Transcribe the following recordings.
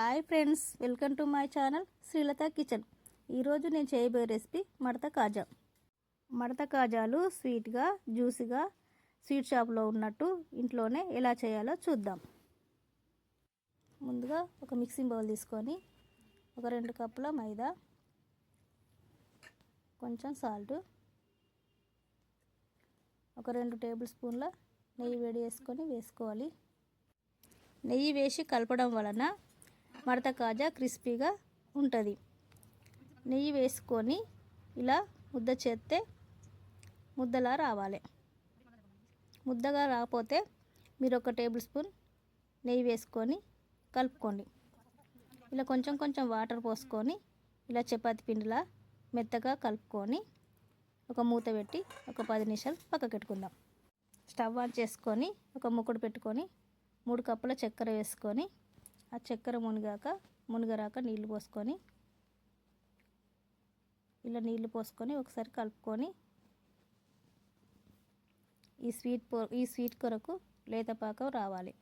Hi friends welcome to my channel Srilatha kitchen. ఈరోజు నేను చేయబోయే రెసిపీ మడత కాజా. మడత కాజాలు స్వీట్గా జ్యూసీగా స్వీట్ షాప్లో ఉన్నట్టు ఇంట్లోనే ఎలా చేయాలో చూద్దాం. ముందుగా ఒక మిక్సింగ్ బౌల్ తీసుకొని ఒక రెండు కప్పుల మైదా కొంచెం సాల్ట్ ఒక రెండు టేబుల్ స్పూన్ల నెయ్యి వేడి చేసుకొని వేసుకోవాలి. నెయ్యి వేసి కలపడం వలన మడత కాజా క్రిస్పీగా ఉంటుంది. నెయ్యి వేసుకొని ఇలా ముద్ద చేస్తే ముద్దలా రావాలి. ముద్దగా రాకపోతే మీరు ఒక టేబుల్ స్పూన్ నెయ్యి వేసుకొని కలుపుకోండి. ఇలా కొంచెం కొంచెం వాటర్ పోసుకొని ఇలా చపాతి పిండిలా మెత్తగా కలుపుకొని ఒక మూత పెట్టి ఒక పది నిమిషాలు పక్కకు పెట్టుకుందాం స్టవ్ ఆన్ చేసుకొని ఒక ముక్కుడు పెట్టుకొని మూడు కప్పుల చక్కెర వేసుకొని ఆ చక్కెర మునిగాక మునిగరాక నీళ్ళు పోసుకొని ఇలా నీళ్ళు పోసుకొని ఒకసారి కలుపుకొని ఈ స్వీట్ పో ఈ స్వీట్ కొరకు లేత పాకం రావాలి.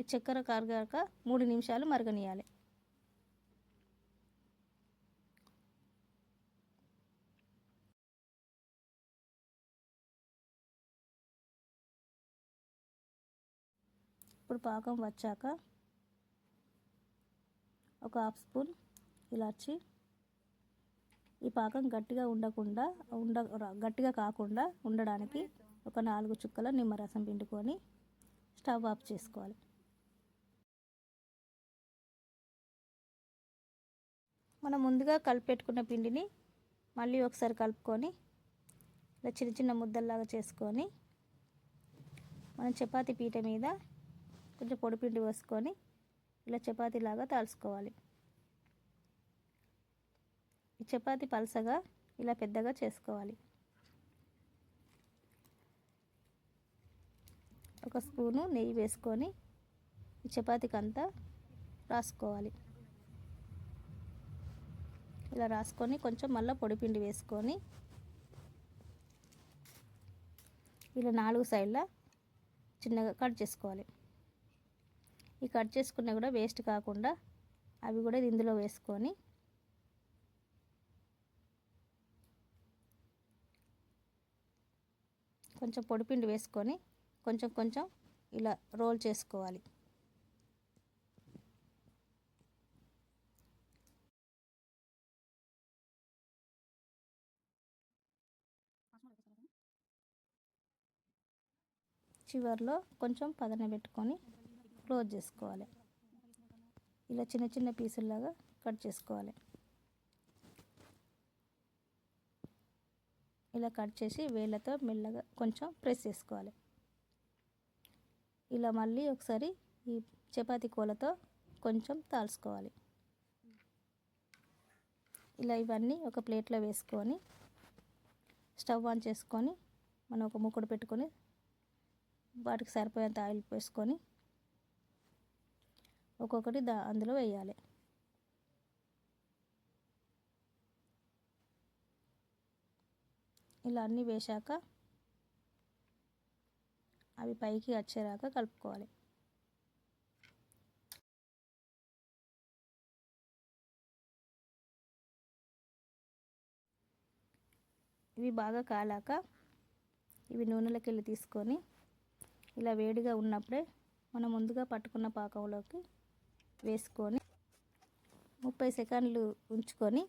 ఈ చక్కెర కరగాక మూడు నిమిషాలు మరగనియాలి. ఇప్పుడు పాకం వచ్చాక ఒక హాఫ్ స్పూన్ ఇలాచి. ఈ పాకం గట్టిగా ఉండకుండా ఉండ గట్టిగా కాకుండా ఉండడానికి ఒక నాలుగు చుక్కల నిమ్మరసం పిండుకొని స్టవ్ ఆఫ్ చేసుకోవాలి. మనం ముందుగా కలిపెట్టుకున్న పిండిని మళ్ళీ ఒకసారి కలుపుకొని ఇలా చిన్న చిన్న ముద్దల్లాగా చేసుకొని మనం చపాతి పీట మీద కొంచెం పొడిపిండి వేసుకొని ఇలా చపాతీలాగా తాల్చుకోవాలి ఈ చపాతి పలసగా ఇలా పెద్దగా చేసుకోవాలి. ఒక స్పూను నెయ్యి వేసుకొని ఈ చపాతీకి అంతా రాసుకోవాలి. ఇలా రాసుకొని కొంచెం మళ్ళీ పొడిపిండి వేసుకొని ఇలా నాలుగు సైడ్ల చిన్నగా కట్ చేసుకోవాలి. ఈ కట్ చేసుకున్నా కూడా వేస్ట్ కాకుండా అవి కూడా ఇందులో వేసుకొని కొంచెం పొడిపిండి వేసుకొని కొంచెం కొంచెం ఇలా రోల్ చేసుకోవాలి. చివరిలో కొంచెం పదన పెట్టుకొని క్లోజ్ చేసుకోవాలి. ఇలా చిన్న చిన్న పీసుల్లాగా కట్ చేసుకోవాలి. ఇలా కట్ చేసి వేళ్ళతో మెల్లగా కొంచెం ప్రెస్ చేసుకోవాలి. ఇలా మళ్ళీ ఒకసారి ఈ చపాతీ కూలతో కొంచెం తాల్చుకోవాలి. ఇలా ఇవన్నీ ఒక ప్లేట్లో వేసుకొని స్టవ్ ఆన్ చేసుకొని మనం ఒక ముక్కుడు పెట్టుకొని వాటికి సరిపోయేంత ఆయిల్ వేసుకొని ఒక్కొక్కటి దా అందులో వేయాలి. ఇలా అన్నీ వేశాక అవి పైకి వచ్చేరాక కలుపుకోవాలి. ఇవి బాగా కాలాక ఇవి నూనెలోకి వెళ్ళి తీసుకొని ఇలా వేడిగా ఉన్నప్పుడే మనం ముందుగా పట్టుకున్న పాకంలోకి వేసుకొని ముప్పై సెకండ్లు ఉంచుకొని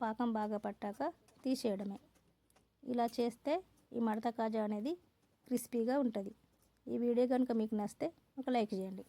పాకం బాగా పట్టాక తీసేయడమే. ఇలా చేస్తే ఈ మడత కాజా అనేది క్రిస్పీగా ఉంటుంది. ఈ వీడియో కనుక మీకు నచ్చితే ఒక లైక్ చేయండి.